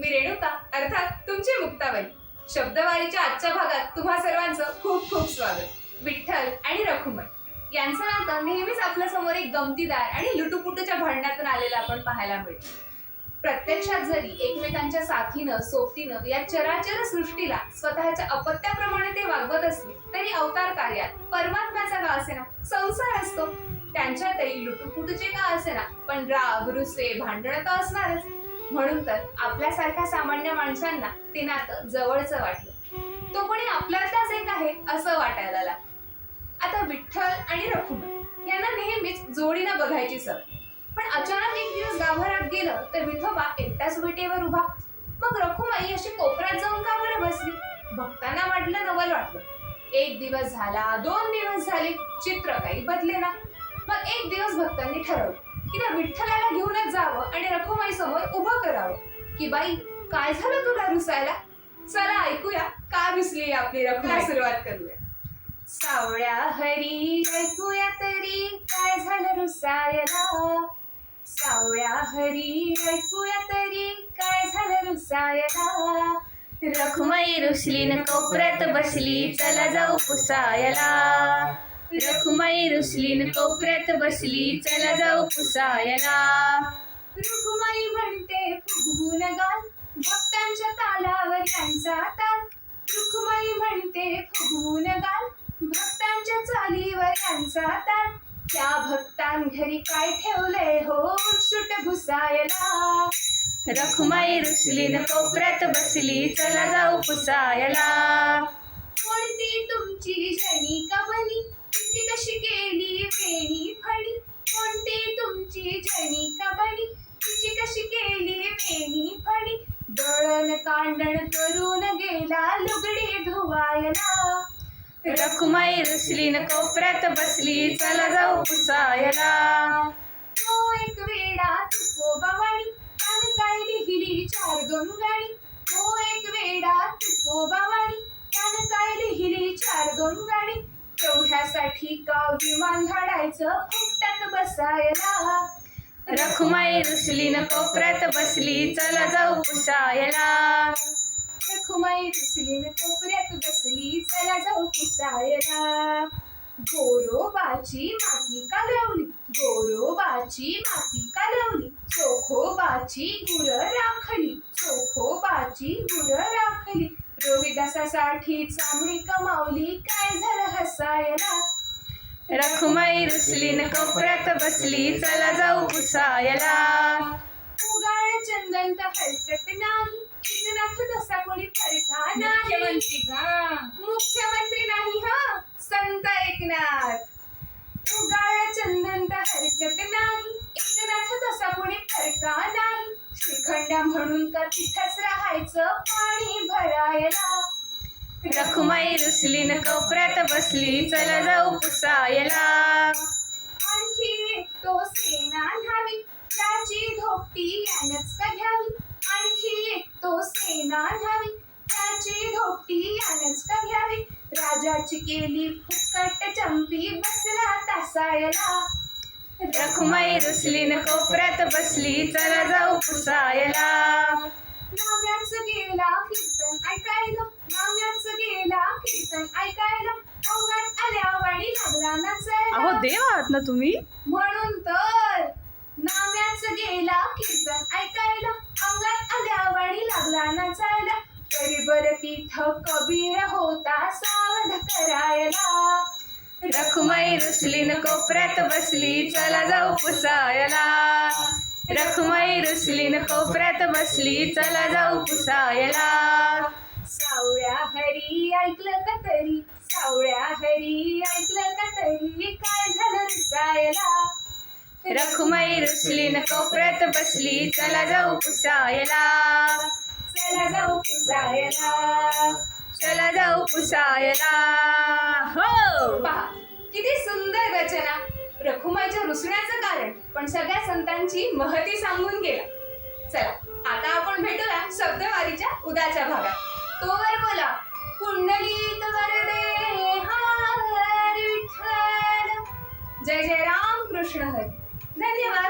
मी रेणुका अर्थात तुमची मुक्ताबाई. शब्दवारीच्या आजच्या भागात तुम्हा सर्वांचं खूप खूप स्वागत. विठ्ठल आणि रखुमाई. यांचं नातं नेहमीच आपल्यासमोर एक गमतीदार आणि लुटुपुटूच्या भांडणातून आलेलं आपण पाहायला मिळतं. प्रत्यक्षात जरी एकमेकांच्या साथीनं सोबतीनं या चराचर सृष्टीला स्वतःच्या अपत्याप्रमाणे ते वागवत असले तरी अवतार कार्यात परमात्म्याचा का असेना संसार असतो. त्यांच्यातही लुटुपुटूचे का असेना पण राग रुसे भांडणं तर असणारच. म्हणून तर आपल्यासारख्या सामान्य माणसांना ते नातं जवळचं वाटलं. तो कोणी आपल्यातलाच एक आहे असं वाटायला लागलं. आता विठ्ठल आणि रखुमाई यांना नेहमीच जोडीनं बघायची सवय. पण अचानक एक दिवस गाभारात गेलं तर विठोबा एकटाच विटेवर उभा. मग रखुमाई अशी कोपऱ्यात जाऊन का बरं बसली. भक्तांना वाटलं नवल वाटलं. एक दिवस झाला दोन दिवस झाले चित्र काही बदले ना मग एक दिवस भक्तांनी ठरवलं की त्या विठ्ठलाला घेऊनच जावं आणि रखुमाई समोर उभं करावं. की बाई काय झालं तुला रुसायला? चला ऐकूया का रुसली आपली रखुमाई? सुरुवात करूया? सावळ्या हरी ऐकूया तरी काय झालं रुसायला? सावळ्या हरी ऐकूया तरी काय झालं रुसायला? रखुमाई रुसलीन कोपऱ्यात बसली चला जाऊ पुसायला. रखुमाई रुसलीन कोपऱ्यात बसली चला जाऊ पुसायला. रुक्माई म्हणते फुगवून गाल भक्तांच्या तालावर यांचा ताल रुक्माई म्हणते फुगवून गाल भक्तांच्या चालीवर यांचा ताल त्या भक्तां घरी काय ठेवलंय हो? सुट घुसायला रखुमाई रुसलीन कोपऱ्यात बसली चला जाऊ पुसायला. कोणती तुमची कांडण करून गेला लुगडी धुवायला. रखुमाई रुसलीन कोपऱ्यात बसली चला जाऊ पुसायला. तो एक वेळा तुकोबावाणी त्यानं काय लिहिली चार दोन गाणी. तो एक वेळा तुकोबावाणी त्यानं काय लिहिली चार दोन गाणी. तेवढ्यासाठी का विमान धाडायचं फुकटात बसायला. रखुमाई रुसलीन कोपऱ्यात बसली चला जाऊ पुसायला. रखुमाई रुसलीन कोपऱ्यात बसली चला जाऊ पुसायला. गोरोबाची माती कालवली गोरोबाची माती कालवली चोखोबाची गुर राखली चोखोबाची गुर राखली. रोहिदासासाठी चांगली कमावली काय झालं हसायला? रखुमाई रुसलीन कोपऱ्यात बसली चला जाऊ पुसायला. उगाळ चंदन तर हरकत नाही. एकनाथ तसा कोणी फरका नाही. मुख्यमंत्री नाही हा? संत एकनाथ. उगाळ चंदन तर हरकत नाही. एकनाथ तसा कोणी फरका नाही. श्रीखंड्या म्हणून का तिथंच राहायचं? पाणी भरायला. रखुमाई रुसलीन कोपऱ्यात बसली चला जाऊ पुसायला. आणखी तो सेना न्हावी त्याची धोपटी यानच का घ्यावी? आणखी एक तो सेना न्हावी त्याची धोपटी यानच का घ्यावी? राजाची केली फुकट चंपी बसला तासायला. रखुमाई रुसलीन कोपऱ्यात बसली चला जाऊ पुसायला. नाम्याच गेला कीर्तन ऐकायला. गेला कीर्तन ऐकायला अवघात आल्या वाणी लागला नचायला अहो देव आहात ना तुम्ही. म्हणून तर नाम्याच गेला कीर्तन ऐकायला अंगात आल्यावाणी लागला नाचायला तरी बर तिथं कबीर होता सावध करायला. रखुमाई रुसलीन कोपऱ्यात बसली चला जाऊ पुसायला. रखुमाई रुसलीन कोपऱ्यात बसली चला जाऊ पुसायला. सावळ्या हरी ऐकलं का तरी? सावळ्या हरी ऐकलं का तरी? काय झालं रसायला? रखुमाई रुसलीन कोपऱ्यात बसली चला जाऊ पुसायला. चला जाऊ पुसायला. चला जाऊ पुसायला. हो! पहा किती सुंदर रचना. रखुमाईच्या रुसण्याचं कारण पण सगळ्या संतांची महती सांगून गेला. चला आता आपण भेटूया शब्दवारीच्या उद्याच्या भागात. तोवर बोला. कुंडलीत वरदे हर विठ्ठल. जय जय राम कृष्ण हरी. धन्यवाद.